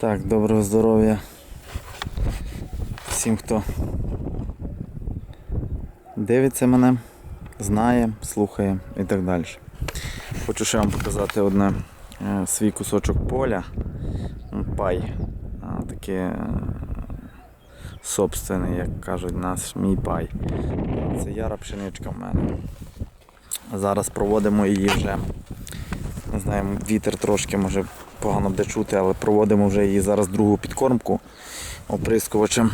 Так, доброго здоров'я всім, хто дивиться мене, знає, слухає і так далі. Хочу ще вам показати одне е, свій кусочок поля. Пай. Таке е, собственний, як кажуть наш мій пай. Це яра пшеничка в мене. Зараз проводимо її вже. Не знаю, вітер трошки може погано буде чути, але проводимо вже її зараз другу підкормку оприскувачем.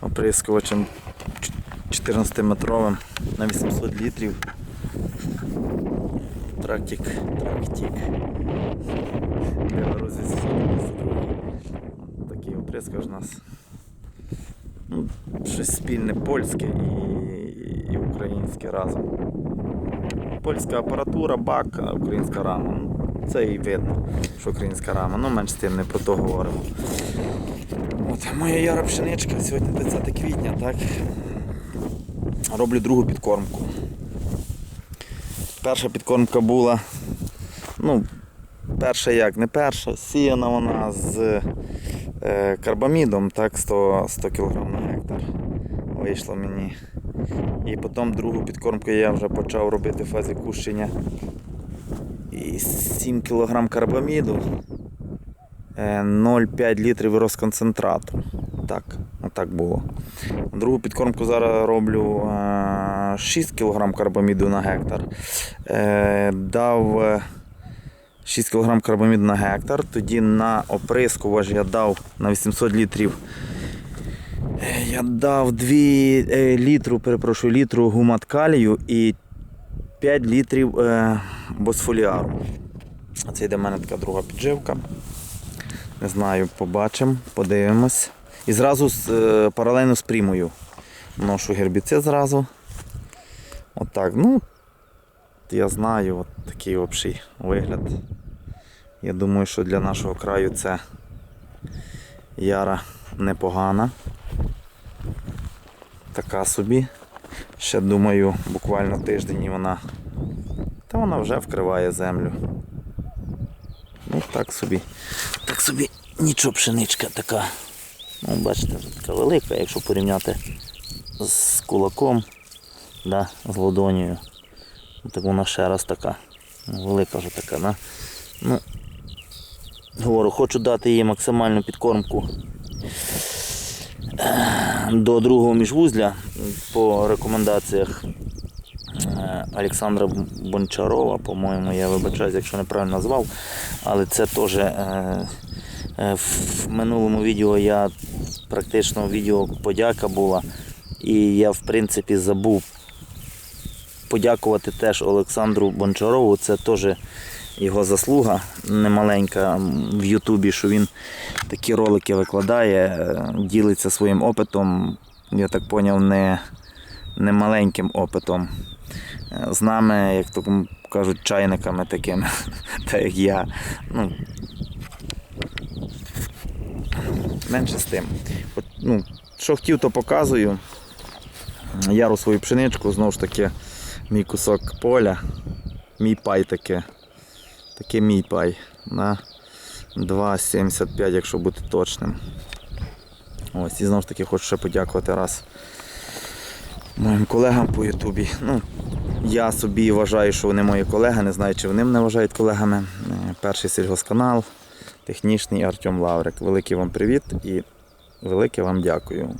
Оприскувачем 14-метровим на 800 літрів. Трактик, трактик. Такий оприскувач у нас. Ну, щось спільне польське і, і українське разом. Польська апаратура, бак, українська рама. Це і видно, що українська рама. Ну, менш з тим не про то говоримо. От моя яра пшеничка, сьогодні 20 квітня, так? Роблю другу підкормку. Перша підкормка була, ну, перша як, не перша, сіяна вона з е, карбамідом, так, 100, 100 кг на гектар. Вийшло мені. І потім другу підкормку я вже почав робити в фазі кущення. І 7 кг карбаміду, е, 0,5 літрів розконцентрату. Так, отак було. Другу підкормку зараз роблю е, 6 кг карбаміду на гектар. Е, Дав е, 6 кг карбаміду на гектар. Тоді на оприскувач я дав на 800 літрів Е, Я дав 2 е, літру, перепрошую, літру гумат калію і 5 літрів е, босфоліару. Це йде в мене така друга підживка. Не знаю, побачимо, подивимось. І зразу з, е, паралельно з прімою. Ношу гербіцид зразу. Отак. Ну, я знаю, от такий общий вигляд. Я думаю, що для нашого краю це яра непогана така собі. Ще думаю, буквально тиждень і вона. Та вона вже вкриває землю. Ну так собі. Так собі нічого пшеничка така. Ну, бачите, така велика, якщо порівняти з кулаком, да, з ладонію. Ну, Так вона ще раз така. Ну, Велика вже така, да? Ну, говорю, хочу дати їй максимальну підкормку до другого міжвузля по рекомендаціях е, Олександра Бончарова, по-моєму, я вибачаюсь, якщо неправильно назвав, але це теж е, е, в минулому відео я практично відео подяка була, і я в принципі забув подякувати теж Олександру Бончарову. Це теж його заслуга немаленька в Ютубі, що він такі ролики викладає, е, ділиться своїм опитом. Я так зрозумів, не, не маленьким опитом. Е, З нами, як то кажуть, чайниками такими, так як я. Ну, менше з тим. От, ну, що хотів, то показую. Яру свою пшеничку, знову ж таки, мій кусок поля, мій пай таке. Таке мій пай. На 2,75, якщо бути точним. Ось, і знову ж таки хочу ще подякувати раз моїм колегам по Ютубі. Ну, я собі вважаю, що вони мої колеги, не знаю, чи вони мене вважають колегами. Е, Перший сільгосканал, технічний Артем Лаврик. Великий вам привіт і велике вам дякую.